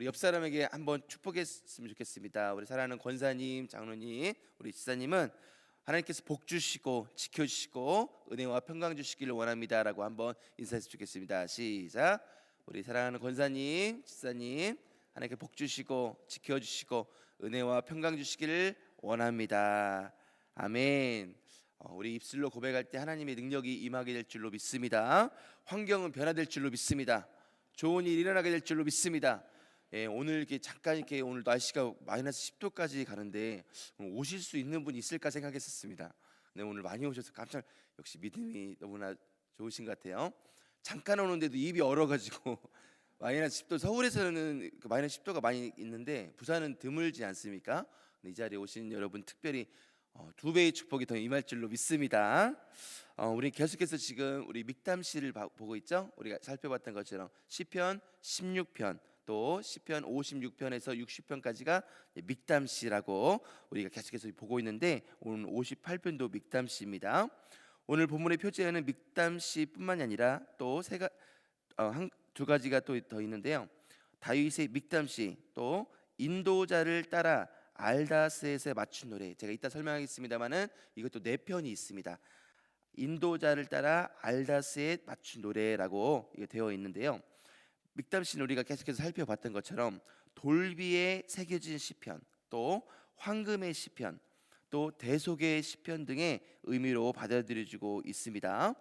우리 옆 사람에게 한번 축복했으면 좋겠습니다. 우리 사랑하는 권사님, 장로님, 우리 지사님은 하나님께서 복 주시고 지켜 주시고 은혜와 평강 주시기를 원합니다라고 한번 인사했으면 좋겠습니다. 시작. 우리 사랑하는 권사님, 지사님 하나님께 복 주시고 지켜 주시고 은혜와 평강 주시기를 원합니다. 아멘. 어, 우리 입술로 고백할 때 하나님의 능력이 임하게 될 줄로 믿습니다. 환경은 변화될 줄로 믿습니다. 좋은 일이 일어나게 될 줄로 믿습니다. 예, 오늘 이렇게 잠깐 이렇게 오늘 날씨가 마이너스 10도까지 가는데 오늘 오실 수 있는 분 있을까 생각했었습니다. 근데 오늘 많이 오셔서 깜짝 역시 믿음이 너무나 좋으신 것 같아요. 잠깐 오는데도 입이 얼어가지고 마이너스 10도 서울에서는 그 마이너스 10도가 많이 있는데 부산은 드물지 않습니까? 이 자리에 오신 여러분 특별히 어, 두 배의 축복이 더 임할 줄로 믿습니다. 어, 우리 계속해서 지금 우리 봐- 보고 있죠? 우리가 살펴봤던 것처럼 시편 16편 또 시편 56편에서 60편까지가 mik담시라고 우리가 계속해서 보고 있는데 오늘 58편도 mik담시입니다. 오늘 본문의 표제에는 mik담시뿐만이 아니라 또 세가 어, 한, 두 가지가 또 더 있는데요. 다윗의 mik담시 또 인도자를 따라 알다스에서 맞춘 노래 제가 이따 설명하겠습니다만은 이것도 네 편이 있습니다. 인도자를 따라 알다스에 맞춘 노래라고 되어 있는데요. Mik담시는 우리가 계속해서 살펴봤던 것처럼 돌비에 새겨진 시편, 또 황금의 시편, 또 대속의 시편 등의 의미로 받아들여지고 있습니다.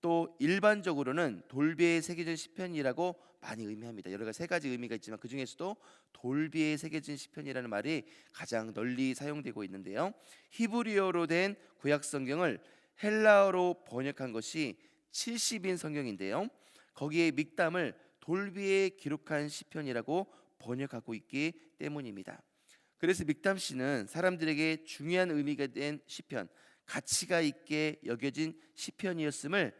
또 일반적으로는 돌비에 새겨진 시편이라고 많이 의미합니다. 여러 가지 세 가지 의미가 있지만 그 중에서도 돌비에 새겨진 시편이라는 말이 가장 널리 사용되고 있는데요. 히브리어로 된 구약 성경을 헬라어로 번역한 것이 70인 성경인데요. 거기에 믹담을 돌비에 기록한 시편이라고 번역하고 있기 때문입니다. 그래서 믹담 씨는 사람들에게 중요한 의미가 된 시편, 가치가 있게 여겨진 시편이었음을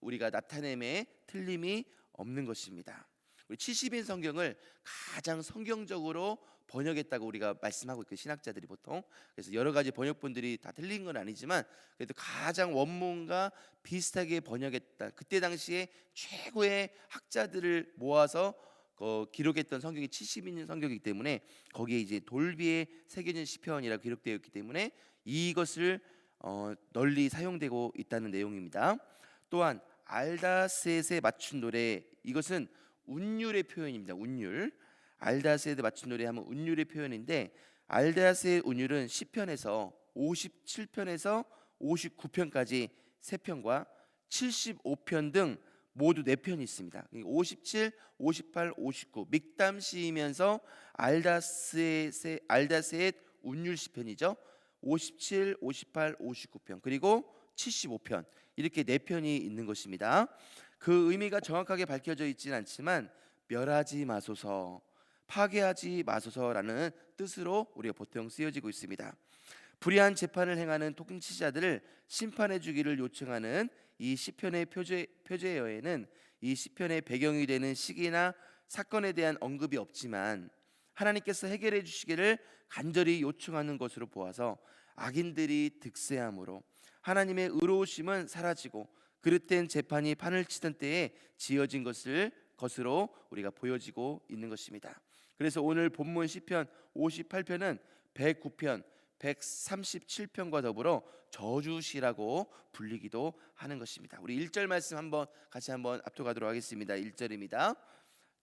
우리가 나타냄에 틀림이 없는 것입니다. 우리 70인 성경을 가장 성경적으로 번역했다고 우리가 말씀하고 있고 신학자들이 보통 그래서 여러 가지 번역본들이 다 틀린 건 아니지만 그래도 가장 원문과 비슷하게 번역했다. 그때 당시에 최고의 학자들을 모아서 어, 기록했던 성경이 70인 성경이기 때문에 거기에 이제 돌비에 새겨진 시편이라고 기록되어 있기 때문에 이것을 어, 널리 사용되고 있다는 내용입니다. 또한 알다셋에 맞춘 노래 이것은 운율의 표현입니다. 운율 알다셋에 맞춘 노래 하면 운율의 표현인데 알다셋의 운율은 시편에서 57편에서 59편까지 세 편과 75편 등 모두 네 편이 있습니다. 57, 58, 59 믹담시이면서 알다셋의 알다셋 운율 시편이죠. 57, 58, 59편 그리고 75편 이렇게 네 편이 있는 것입니다. 그 의미가 정확하게 밝혀져 있지는 않지만 멸하지 마소서, 파괴하지 마소서라는 뜻으로 우리가 보통 쓰여지고 있습니다. 불의한 재판을 행하는 통치자들을 심판해 주기를 요청하는 이 시편의 표제 표제어에는 이 시편의 배경이 되는 시기나 사건에 대한 언급이 없지만 하나님께서 해결해 주시기를 간절히 요청하는 것으로 보아서 악인들이 득세함으로 하나님의 의로우심은 사라지고 그릇된 재판이 판을 치던 때에 지어진 것을 것으로 우리가 보여지고 있는 것입니다. 그래서 오늘 본문 시편 58편은 109편, 137편과 더불어 저주시라고 불리기도 하는 것입니다. 우리 1절 말씀 한번 같이 한번 앞서가도록 하겠습니다. 1절입니다.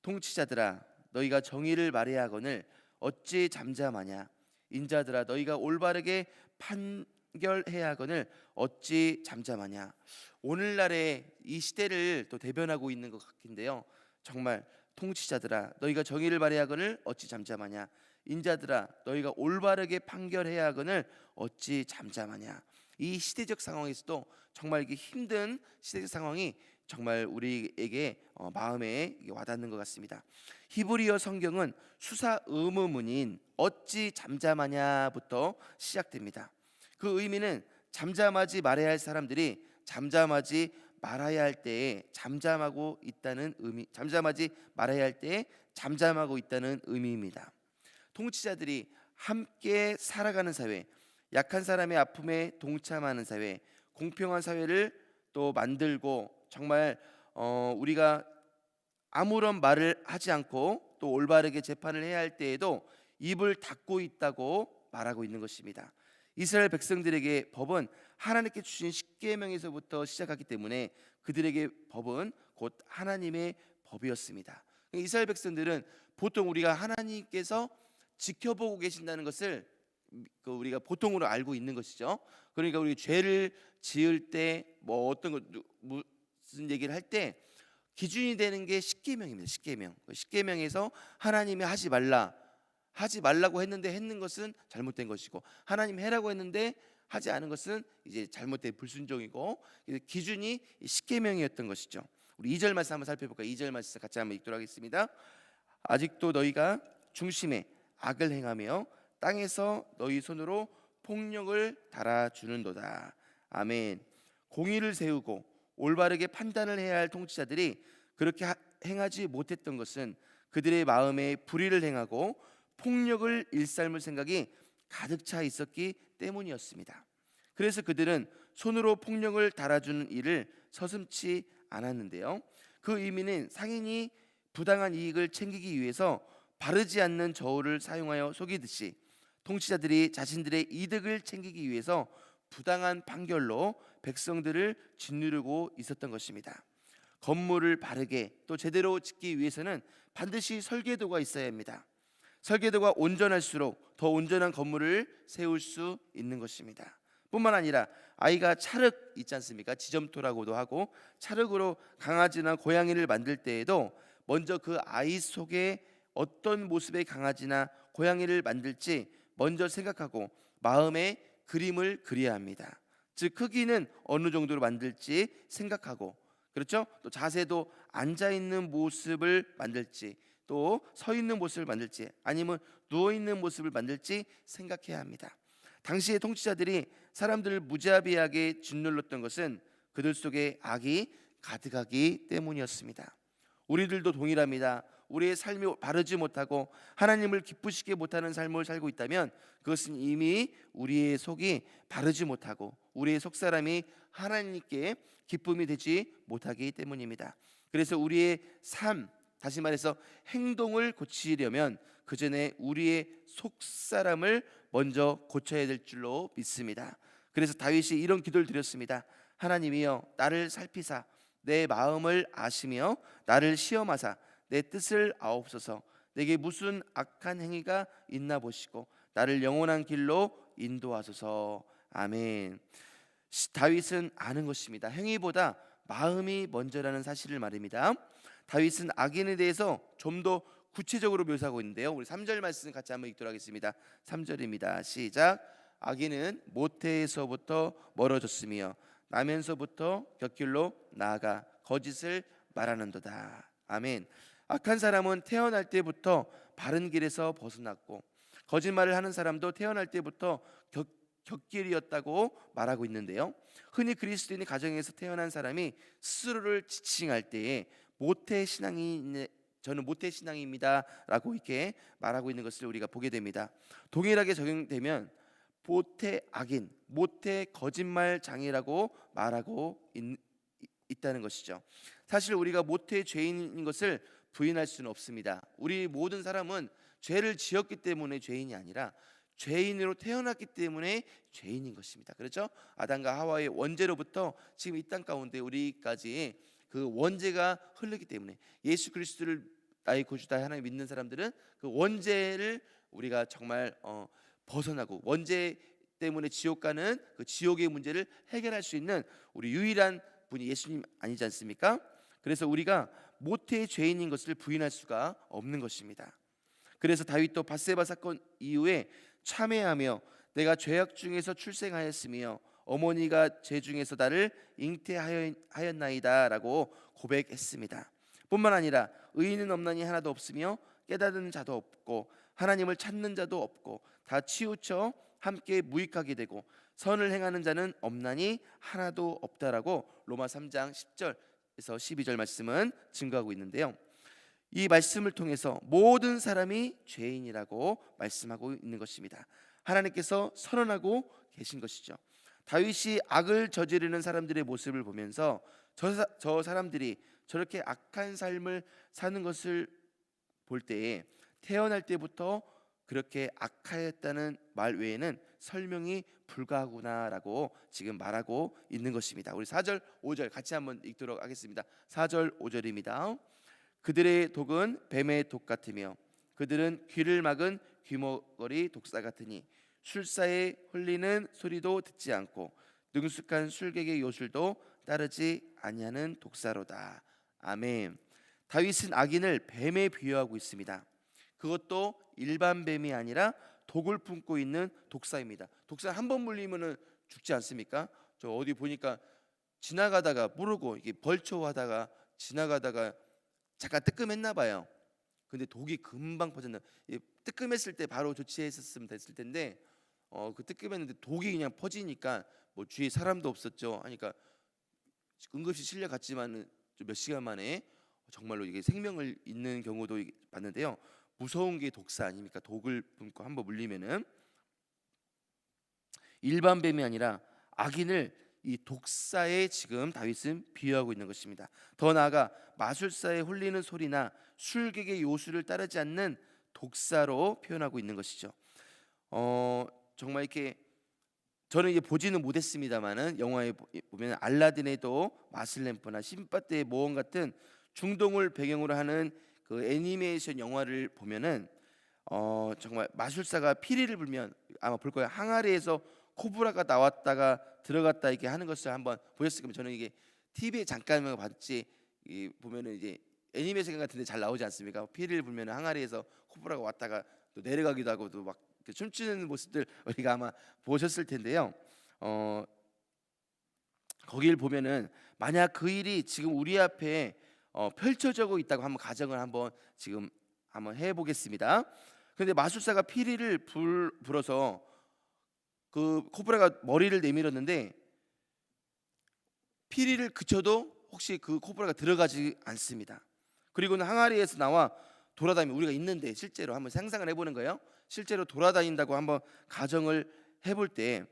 통치자들아 너희가 정의를 말해야 하거늘 어찌 잠잠하냐 인자들아 너희가 올바르게 판 결해야 하거늘 어찌 잠잠하냐 오늘날의 이 시대를 또 대변하고 있는 것 같긴데요 정말 통치자들아 너희가 정의를 말해야 하거늘 어찌 잠잠하냐 인자들아 너희가 올바르게 판결해야 하거늘 어찌 잠잠하냐 이 시대적 상황에서도 정말 이게 힘든 시대적 상황이 정말 우리에게 어, 마음에 와닿는 것 같습니다. 히브리어 성경은 수사 의무문인 어찌 잠잠하냐부터 시작됩니다. 그 의미는 잠잠하지 말아야 할 사람들이 잠잠하지 말아야 할 때에 잠잠하고 있다는 의미, 잠잠하지 말아야 할 때에 잠잠하고 있다는 의미입니다. 통치자들이 함께 살아가는 사회, 약한 사람의 아픔에 동참하는 사회, 공평한 사회를 또 만들고 정말 어, 우리가 아무런 말을 하지 않고 또 올바르게 재판을 해야 할 때에도 입을 닫고 있다고 말하고 있는 것입니다. 이스라엘 백성들에게 법은 하나님께 주신 십계명에서부터 시작하기 때문에 그들에게 법은 곧 하나님의 법이었습니다. 이스라엘 백성들은 보통 우리가 하나님께서 지켜보고 계신다는 것을 그 우리가 보통으로 알고 있는 것이죠. 그러니까 우리 죄를 지을 때 뭐 어떤 거 누- 무슨 얘기를 할 때 기준이 되는 게 십계명입니다. 십계명. 그 십계명에서 하나님이 하지 말라 하지 말라고 했는데 했는 것은 잘못된 것이고 하나님 해라고 했는데 하지 않은 것은 이제 잘못된 불순종이고 기준이 이 십계명이었던 것이죠. 우리 2절 말씀 한번 살펴볼까요? 2절 말씀 같이 한번 읽도록 하겠습니다. 아직도 너희가 중심에 악을 행하며 땅에서 너희 손으로 폭력을 달아 주는도다. 아멘. 공의를 세우고 올바르게 판단을 해야 할 통치자들이 그렇게 하- 행하지 못했던 것은 그들의 마음에 불의를 행하고 폭력을 일삼을 생각이 가득 차 있었기 때문이었습니다. 그래서 그들은 손으로 폭력을 달아주는 일을 서슴치 않았는데요. 그 의미는 상인이 부당한 이익을 챙기기 위해서 바르지 않는 저울을 사용하여 속이듯이 통치자들이 자신들의 이득을 챙기기 위해서 부당한 판결로 백성들을 짓누르고 있었던 것입니다. 건물을 바르게 또 제대로 짓기 위해서는 반드시 설계도가 있어야 합니다. 설계도가 온전할수록 더 온전한 건물을 세울 수 있는 것입니다. 뿐만 아니라 아이가 찰흙 있지 않습니까? 지점토라고도 하고 찰흙으로 강아지나 고양이를 만들 때에도 먼저 그 아이 속에 어떤 모습의 강아지나 고양이를 만들지 먼저 생각하고 마음에 그림을 그려야 합니다. 즉 크기는 어느 정도로 만들지 생각하고 그렇죠? 또 자세도 앉아 있는 모습을 만들지 또 서 있는 모습을 만들지 아니면 누워 있는 모습을 만들지 생각해야 합니다. 당시의 통치자들이 사람들을 무자비하게 짓눌렀던 것은 그들 속에 악이 가득하기 때문이었습니다. 우리들도 동일합니다. 우리의 삶이 바르지 못하고 하나님을 기쁘시게 못하는 삶을 살고 있다면 그것은 이미 우리의 속이 바르지 못하고 우리의 속 사람이 하나님께 기쁨이 되지 못하기 때문입니다. 그래서 우리의 삶 다시 말해서 행동을 고치려면 그 전에 우리의 속 사람을 먼저 고쳐야 될 줄로 믿습니다. 그래서 다윗이 이런 기도를 드렸습니다. 하나님이여 나를 살피사 내 마음을 아시며 나를 시험하사 내 뜻을 아옵소서 내게 무슨 악한 행위가 있나 보시고 나를 영원한 길로 인도하소서 아멘. 시- 다윗은 아는 것입니다. 행위보다 마음이 먼저라는 사실을 말입니다. 다윗은 악인에 대해서 좀 더 구체적으로 묘사하고 있는데요. 우리 3절 말씀 같이 한번 읽도록 하겠습니다. 3절입니다. 시작. 악인은 모태에서부터 멀어졌으며 나면서부터 곁길로 나아가 거짓을 말하는도다. 아멘. 악한 사람은 태어날 때부터 바른 길에서 벗어났고 거짓말을 하는 사람도 태어날 때부터 곁, 곁길이었다고 말하고 있는데요. 흔히 그리스도인의 가정에서 태어난 사람이 스스로를 지칭할 때에 모태 신앙이 저는 모태 신앙입니다라고 이렇게 말하고 있는 것을 우리가 보게 됩니다. 동일하게 적용되면 모태 악인, 모태 거짓말 장이라고 말하고 있, 있다는 것이죠. 사실 우리가 모태 죄인인 것을 부인할 수는 없습니다. 우리 모든 사람은 죄를 지었기 때문에 죄인이 아니라 죄인으로 태어났기 때문에 죄인인 것입니다. 그렇죠? 아담과 하와의 원죄로부터 지금 이 땅 가운데 우리까지 그 원죄가 흐르기 때문에 예수 그리스도를 나의 구주다 하나님 믿는 사람들은 그 원죄를 우리가 정말 어, 벗어나고 원죄 때문에 지옥 가는 그 지옥의 문제를 해결할 수 있는 우리 유일한 분이 예수님 아니지 않습니까? 그래서 우리가 모태의 죄인인 것을 부인할 수가 없는 것입니다. 그래서 다윗도 바세바 사건 이후에 참회하며 내가 죄악 중에서 출생하였으며 어머니가 죄 중에서 나를 잉태하였나이다라고 고백했습니다. 뿐만 아니라 의인은 없나니 하나도 없으며 깨닫는 자도 없고 하나님을 찾는 자도 없고 다 치우쳐 함께 무익하게 되고 선을 행하는 자는 없나니 하나도 없다라고 로마 3장 10절에서 12절 말씀은 증거하고 있는데요. 이 말씀을 통해서 모든 사람이 죄인이라고 말씀하고 있는 것입니다. 하나님께서 선언하고 계신 것이죠. 다윗이 악을 저지르는 사람들의 모습을 보면서 저, 사, 저 사람들이 저렇게 악한 삶을 사는 것을 볼 때에 태어날 때부터 그렇게 악하였다는 말 외에는 설명이 불가하구나라고 지금 말하고 있는 것입니다. 우리 4절, 5절 같이 한번 읽도록 하겠습니다. 4절, 5절입니다. 그들의 독은 뱀의 독 같으며 그들은 귀를 막은 귀머거리 독사 같으니 술사에 흘리는 소리도 듣지 않고 능숙한 술객의 요술도 따르지 아니하는 독사로다. 아멘. 다윗은 악인을 뱀에 비유하고 있습니다. 그것도 일반 뱀이 아니라 독을 품고 있는 독사입니다. 독사 한 번 물리면은 죽지 않습니까? 저 어디 보니까 지나가다가 모르고 이게 벌초하다가 지나가다가 잠깐 뜨끔했나 봐요. 근데 독이 금방 퍼졌나. 이 뜨끔했을 때 바로 조치했었으면 됐을 텐데 어그 뜨끔했는데 독이 그냥 퍼지니까 뭐 주위에 사람도 없었죠. 하니까 응급실 실려 갔지만은 좀몇 시간 만에 정말로 이게 생명을 잃는 경우도 이- 봤는데요. 무서운 게 독사 아닙니까? 독을 품고 한번 물리면은 일반 뱀이 아니라 악인을 이 독사에 지금 다윗은 비유하고 있는 것입니다. 더 나아가 마술사에 홀리는 소리나 술객의 요술을 따르지 않는 독사로 표현하고 있는 것이죠. 어 정말 이렇게 저는 이제 보지는 못했습니다만은 영화에 보- 보면 알라딘에도 마슬램프나 신바트의 모험 같은 중동을 배경으로 하는 그 애니메이션 영화를 보면은 어 정말 마술사가 피리를 불면 아마 볼 거예요. 항아리에서 코브라가 나왔다가 들어갔다 이렇게 하는 것을 한번 보셨을 겁니다. 저는 이게 TV에 잠깐만 봤지 이 보면은 이제 애니메이션 같은데 잘 나오지 않습니까? 피리를 불면 항아리에서 코브라가 왔다가 또 내려가기도 하고 또 막 춤추는 모습들 우리가 아마 보셨을 텐데요. 어 거기를 보면은 만약 그 일이 지금 우리 앞에 어, 펼쳐지고 있다고 한번 가정을 한번 지금 한번 해보겠습니다. 그런데 마술사가 피리를 불 불어서 그 코브라가 머리를 내밀었는데 피리를 그쳐도 혹시 그 코브라가 들어가지 않습니다. 그리고는 항아리에서 나와 돌아다니면 우리가 있는데 실제로 한번 상상을 해보는 거예요. 실제로 돌아다닌다고 한번 가정을 해볼 때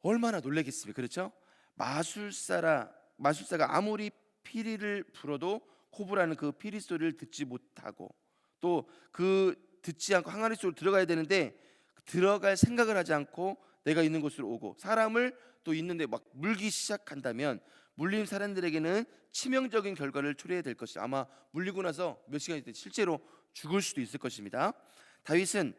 얼마나 놀라겠습니까? 그렇죠? 마술사라 마술사가 아무리 피리를 불어도 코브라는 그 피리 소리를 듣지 못하고 또 그 듣지 않고 항아리 속으로 들어가야 되는데 들어갈 생각을 하지 않고 내가 있는 곳으로 오고 사람을 또 있는데 막 물기 시작한다면 물린 사람들에게는 치명적인 결과를 초래해야 될 것이 아마 물리고 나서 몇 시간 있다 실제로 죽을 수도 있을 것입니다. 다윗은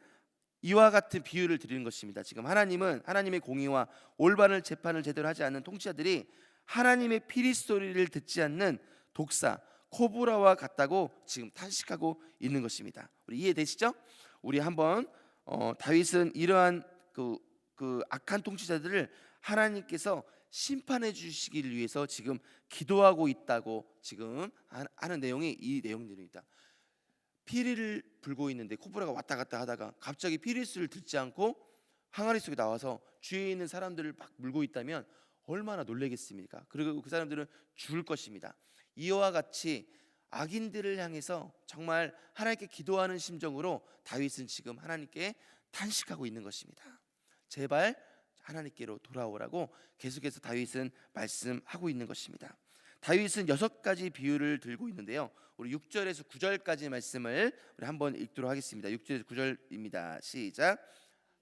이와 같은 비유를 드리는 것입니다. 지금 하나님은 하나님의 공의와 올바른 재판을 제대로 하지 않는 통치자들이 하나님의 피리 소리를 듣지 않는 독사 코브라와 같다고 지금 탄식하고 있는 것입니다. 우리 이해되시죠? 우리 한번 어, 다윗은 이러한 그, 그 악한 통치자들을 하나님께서 심판해 주시기를 위해서 지금 기도하고 있다고 지금 하- 하는 내용이 이 내용들입니다. 피리를 불고 있는데 코브라가 왔다 갔다 하다가 갑자기 피리 소리를 듣지 않고 항아리 속에 나와서 주위에 있는 사람들을 막 물고 있다면 얼마나 놀라겠습니까? 그리고 그 사람들은 죽을 것입니다. 이와 같이 악인들을 향해서 정말 하나님께 기도하는 심정으로 다윗은 지금 하나님께 탄식하고 있는 것입니다. 제발 하나님께로 돌아오라고 계속해서 다윗은 말씀하고 있는 것입니다. 다윗은 여섯 가지 비유를 들고 있는데요. 우리 6절에서 9절까지 말씀을 우리 한번 읽도록 하겠습니다. 6절에서 9절입니다. 시작.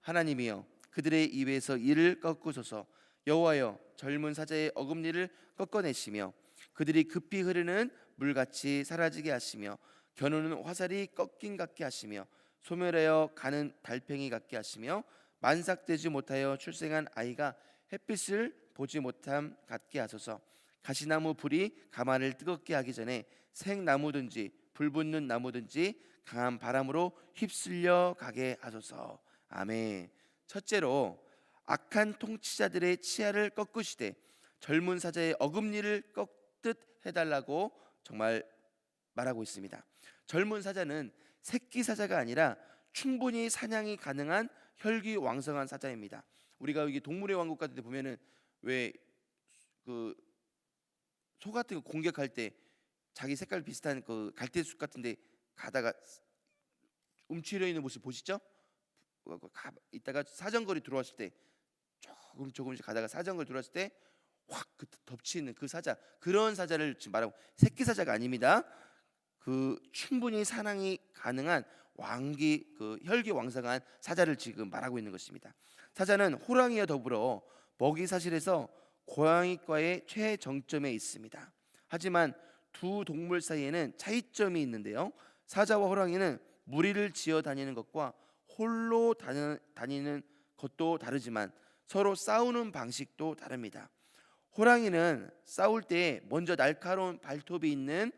하나님이여 그들의 입에서 이를 꺾으소서 여호와여 젊은 사자의 어금니를 꺾어내시며 그들이 급히 흐르는 물같이 사라지게 하시며 겨누는 화살이 꺾인 같게 하시며 소멸하여 가는 달팽이 같게 하시며 만삭되지 못하여 출생한 아이가 햇빛을 보지 못함 같게 하소서 가시나무 불이 가마를 뜨겁게 하기 전에 생나무든지 불 붙는 나무든지 강한 바람으로 휩쓸려 가게 하소서 아멘 첫째로 악한 통치자들의 치아를 꺾으시되 젊은 사자의 어금니를 꺾듯 해달라고 정말 말하고 있습니다. 젊은 사자는 새끼 사자가 아니라 충분히 사냥이 가능한 혈기 왕성한 사자입니다. 우리가 여기 동물의 왕국 같은 데 보면은 왜 그 소 같은 거 공격할 때 자기 색깔 비슷한 그 갈대숲 같은데 가다가 움츠려 있는 모습 보시죠? 어, 그 가, 이따가 사정거리 들어왔을 때 조금 조금씩 가다가 사정거리 들어왔을 때 확 그 덮치는 그 사자 그런 사자를 지금 말하고 새끼 사자가 아닙니다. 그 충분히 사냥이 가능한 왕기 그 혈기 왕성한 사자를 지금 말하고 있는 것입니다. 사자는 호랑이와 더불어 먹이 사실에서 고양이과의 최정점에 있습니다. 하지만 두 동물 사이에는 차이점이 있는데요. 사자와 호랑이는 무리를 지어 다니는 것과 홀로 다니- 다니는 것도 다르지만 서로 싸우는 방식도 다릅니다. 호랑이는 싸울 때 먼저 날카로운 발톱이 있는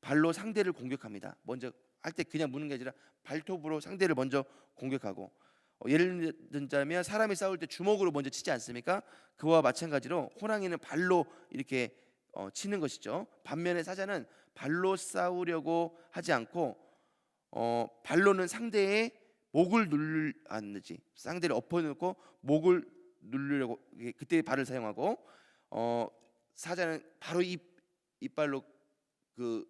발로 상대를 공격합니다. 먼저 할 때 그냥 무는 게 아니라 발톱으로 상대를 먼저 공격하고 어, 예를 들자면 사람이 싸울 때 주먹으로 먼저 치지 않습니까? 그와 마찬가지로 호랑이는 발로 이렇게 어, 치는 것이죠. 반면에 사자는 발로 싸우려고 하지 않고 어, 발로는 상대의 목을 누르 안지 상대를 엎어놓고 목을 누르려고 이게 그때 발을 사용하고 어, 사자는 바로 입 이빨로 그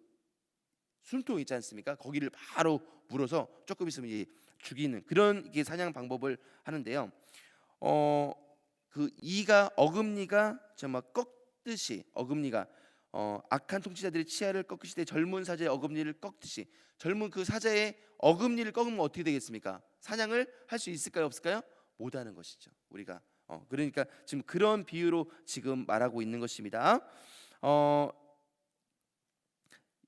숨통 있지 않습니까? 거기를 바로 물어서 조금 있으면 이제 죽이는 그런 이게 사냥 방법을 하는데요. 어, 그 이가 어금니가 정말 꺾 듯이 어금니가 어, 악한 통치자들이 치아를 꺾으실 때 젊은 사자의 어금니를 꺾듯이 젊은 그 사자의 어금니를 꺾으면 어떻게 되겠습니까? 사냥을 할 수 있을까요, 없을까요? 못하는 것이죠. 우리가 어, 그러니까 지금 그런 비유로 지금 말하고 있는 것입니다. 어,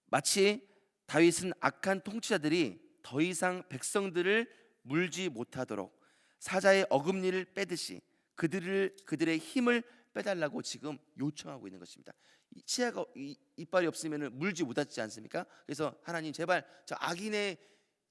마치 다윗은 악한 통치자들이 더 이상 백성들을 물지 못하도록 사자의 어금니를 빼듯이 그들을 그들의 힘을 빼달라고 지금 요청하고 있는 것입니다. 이 치아가 이, 이빨이 없으면 물지 못하지 않습니까? 그래서 하나님 제발 저 악인의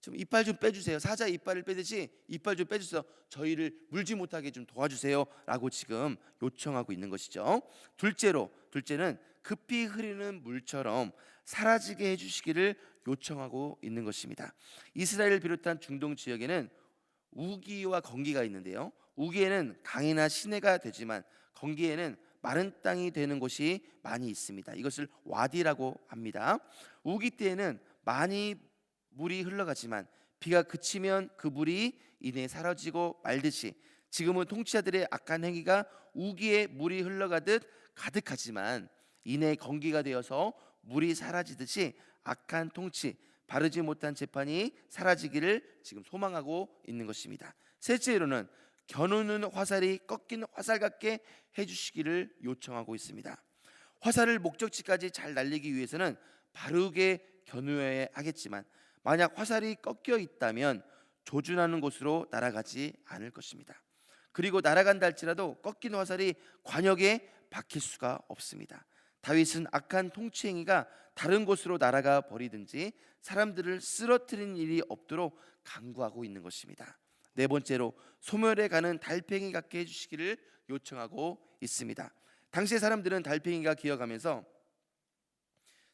좀 이빨 좀 빼주세요. 사자 이빨을 빼듯이 이빨 좀 빼주세요. 저희를 물지 못하게 좀 도와주세요라고 지금 요청하고 있는 것이죠. 둘째로 둘째는 급히 흐르는 물처럼 사라지게 해주시기를 요청하고 있는 것입니다. 이스라엘을 비롯한 중동 지역에는 우기와 건기가 있는데요. 우기에는 강이나 시내가 되지만 건기에는 마른 땅이 되는 곳이 많이 있습니다. 이것을 와디라고 합니다. 우기 때에는 많이 물이 흘러가지만 비가 그치면 그 물이 이내 사라지고 말듯이 지금은 통치자들의 악한 행위가 우기에 물이 흘러가듯 가득하지만 이내 건기가 되어서 물이 사라지듯이 악한 통치 바르지 못한 재판이 사라지기를 지금 소망하고 있는 것입니다. 셋째로는 겨누는 화살이 꺾인 화살 같게 해주시기를 요청하고 있습니다. 화살을 목적지까지 잘 날리기 위해서는 바르게 겨누어야 하겠지만 만약 화살이 꺾여 있다면 조준하는 곳으로 날아가지 않을 것입니다. 그리고 날아간다 할지라도 꺾인 화살이 관역에 박힐 수가 없습니다. 다윗은 악한 통치 행위가 다른 곳으로 날아가 버리든지 사람들을 쓰러뜨리는 일이 없도록 강구하고 있는 것입니다. 네 번째로 소멸해 가는 달팽이 같게 해주시기를 요청하고 있습니다. 당시의 사람들은 달팽이가 기어가면서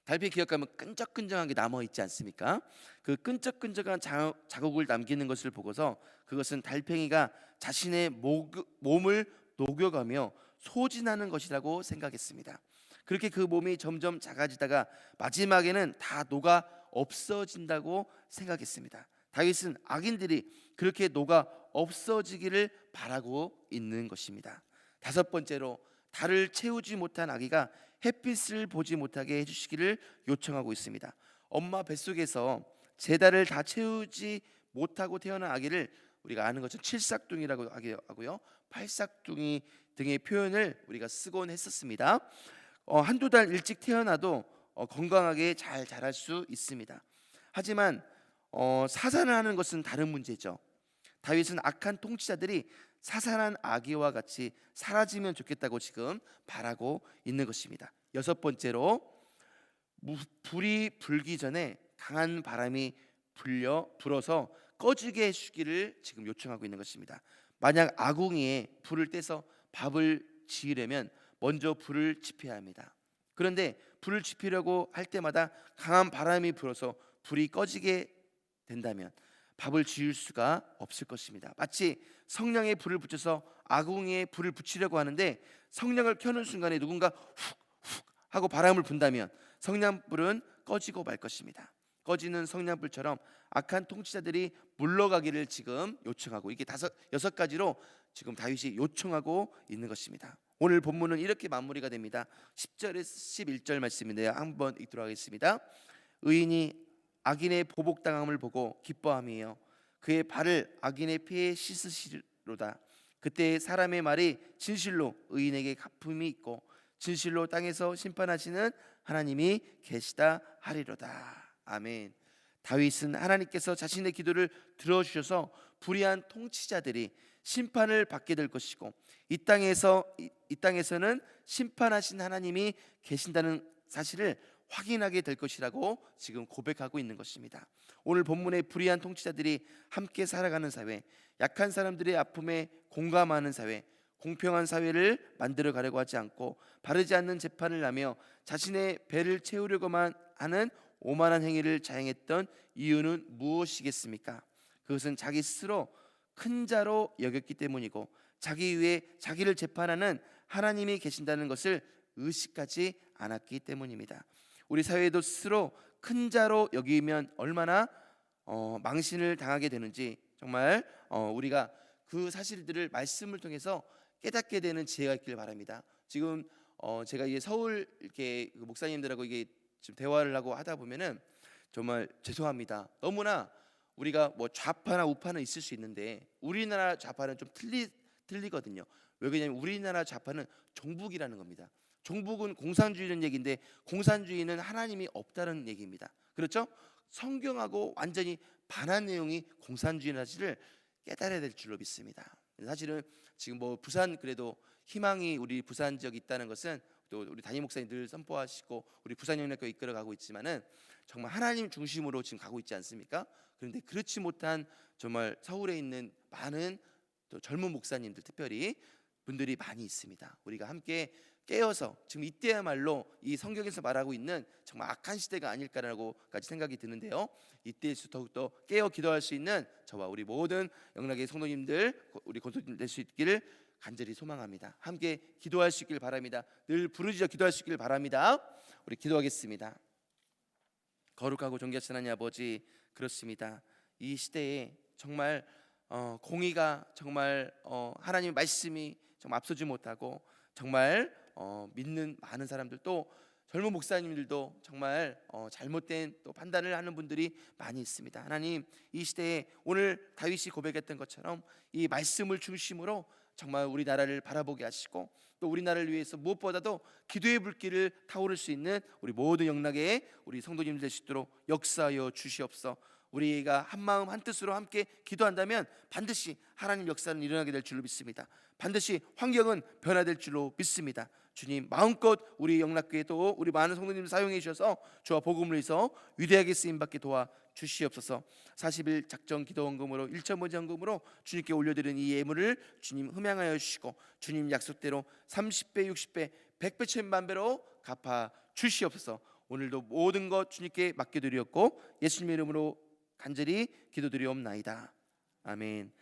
달팽이 기어가면 끈적끈적한 게 남아 있지 않습니까? 그 끈적끈적한 자, 자국을 남기는 것을 보고서 그것은 달팽이가 자신의 목, 몸을 녹여가며 소진하는 것이라고 생각했습니다. 그렇게 그 몸이 점점 작아지다가 마지막에는 다 녹아 없어진다고 생각했습니다. 다윗은 악인들이 그렇게 녹아 없어지기를 바라고 있는 것입니다. 다섯 번째로 달을 채우지 못한 아기가 햇빛을 보지 못하게 해주시기를 요청하고 있습니다. 엄마 뱃속에서 제 달을 다 채우지 못하고 태어난 아기를 우리가 아는 것처럼 칠삭둥이라고 하고요, 팔삭둥이 등의 표현을 우리가 쓰곤 했었습니다. 어, 한두 달 일찍 태어나도 어, 건강하게 잘 자랄 수 있습니다. 하지만 어, 사산을 하는 것은 다른 문제죠. 다윗은 악한 통치자들이 사산한 아기와 같이 사라지면 좋겠다고 지금 바라고 있는 것입니다. 여섯 번째로 무- 불이 불기 전에 강한 바람이 불려 불어서 꺼지게 해주기를 지금 요청하고 있는 것입니다. 만약 아궁이에 불을 떼서 밥을 지으려면 먼저 불을 지펴야 합니다. 그런데 불을 지피려고 할 때마다 강한 바람이 불어서 불이 꺼지게 된다면 밥을 지을 수가 없을 것입니다. 마치 성냥에 불을 붙여서 아궁이에 불을 붙이려고 하는데 성냥을 켜는 순간에 누군가 훅훅 하고 바람을 분다면 성냥불은 꺼지고 말 것입니다. 꺼지는 성냥불처럼 악한 통치자들이 물러가기를 지금 요청하고 이게 다섯 여섯 가지로 지금 다윗이 요청하고 있는 것입니다. 오늘 본문은 이렇게 마무리가 됩니다. 10절에서 11절 말씀인데요. 한번 읽도록 하겠습니다. 의인이 악인의 보복당함을 보고 기뻐함이에요. 그의 발을 악인의 피에 씻으시로다. 그때 사람의 말이 진실로 의인에게 갚음이 있고 진실로 땅에서 심판하시는 하나님이 계시다 하리로다. 아멘. 다윗은 하나님께서 자신의 기도를 들어주셔서 불의한 통치자들이 심판을 받게 될 것이고 이 땅에서 이, 이 땅에서는 심판하신 하나님이 계신다는 사실을 확인하게 될 것이라고 지금 고백하고 있는 것입니다. 오늘 본문의 불의한 통치자들이 함께 살아가는 사회, 약한 사람들의 아픔에 공감하는 사회, 공평한 사회를 만들어 가려고 하지 않고 바르지 않는 재판을 하며 자신의 배를 채우려고만 하는 오만한 행위를 자행했던 이유는 무엇이겠습니까? 그것은 자기 스스로 큰 자로 여겼기 때문이고 자기 위에 자기를 재판하는 하나님이 계신다는 것을 의식하지 않았기 때문입니다. 우리 사회도 스스로 큰 자로 여기면 얼마나 어, 망신을 당하게 되는지 정말 어, 우리가 그 사실들을 말씀을 통해서 깨닫게 되는 지혜가 있길 바랍니다. 지금 어, 제가 이게 서울 이렇게 그 목사님들하고 이게 지금 대화를 하고 하다 보면은 정말 죄송합니다. 너무나 우리가 뭐 좌파나 우파는 있을 수 있는데 우리나라 좌파는 좀 틀리 틀리거든요. 왜 그러냐면 우리나라 좌파는 종북이라는 겁니다. 종북은 공산주의는 얘기인데 공산주의는 하나님이 없다는 얘기입니다. 그렇죠? 성경하고 완전히 반한 내용이 공산주의라는 사실을 깨달아야 될 줄로 믿습니다. 사실은 지금 뭐 부산 그래도 희망이 우리 부산 지역에 있다는 것은 또 우리 담임 목사님 늘 선포하시고 우리 부산 영락교 이끌어가고 있지만은 정말 하나님 중심으로 지금 가고 있지 않습니까? 그런데 그렇지 못한 정말 서울에 있는 많은 또 젊은 목사님들 특별히 분들이 많이 있습니다. 우리가 함께 깨어서 지금 이때야말로 이 성경에서 말하고 있는 정말 악한 시대가 아닐까라고까지 생각이 드는데요. 이때일수록 더욱더 깨어 기도할 수 있는 저와 우리 모든 영락의 성도님들, 우리 권속님 될 수 있기를 간절히 소망합니다. 함께 기도할 수 있길 바랍니다. 늘 부르짖어 기도할 수 있길 바랍니다. 우리 기도하겠습니다. 거룩하고 존귀하신 하나님 아버지 그렇습니다. 이 시대에 정말 어, 공의가 정말 어, 하나님의 말씀이 정말 앞서지 못하고 정말 어, 믿는 많은 사람들 또 젊은 목사님들도 정말 어, 잘못된 또 판단을 하는 분들이 많이 있습니다. 하나님 이 시대에 오늘 다윗이 고백했던 것처럼 이 말씀을 중심으로 정말 우리나라를 바라보게 하시고 또 우리나라를 위해서 무엇보다도 기도의 불길을 타오를 수 있는 우리 모든 영락의 우리 성도님들 될 수 있도록 역사하여 주시옵소서. 우리가 한 마음 한 뜻으로 함께 기도한다면 반드시 하나님 역사는 일어나게 될 줄로 믿습니다. 반드시 환경은 변화될 줄로 믿습니다. 주님 마음껏 우리 영락교회도 우리 많은 성도님 사용해 주셔서 주와 복음을 위해서 위대하게 쓰임 받게 도와 주시옵소서. 40일 작정 기도원금으로 1.5 헌금으로 주님께 올려드린 이 예물을 주님 흠양하여 주시고 주님 약속대로 30배, 60배, 100배, 천만 배로 갚아 주시옵소서. 오늘도 모든 것 주님께 맡겨드렸고 예수님의 이름으로 간절히 기도드리옵나이다. 아멘.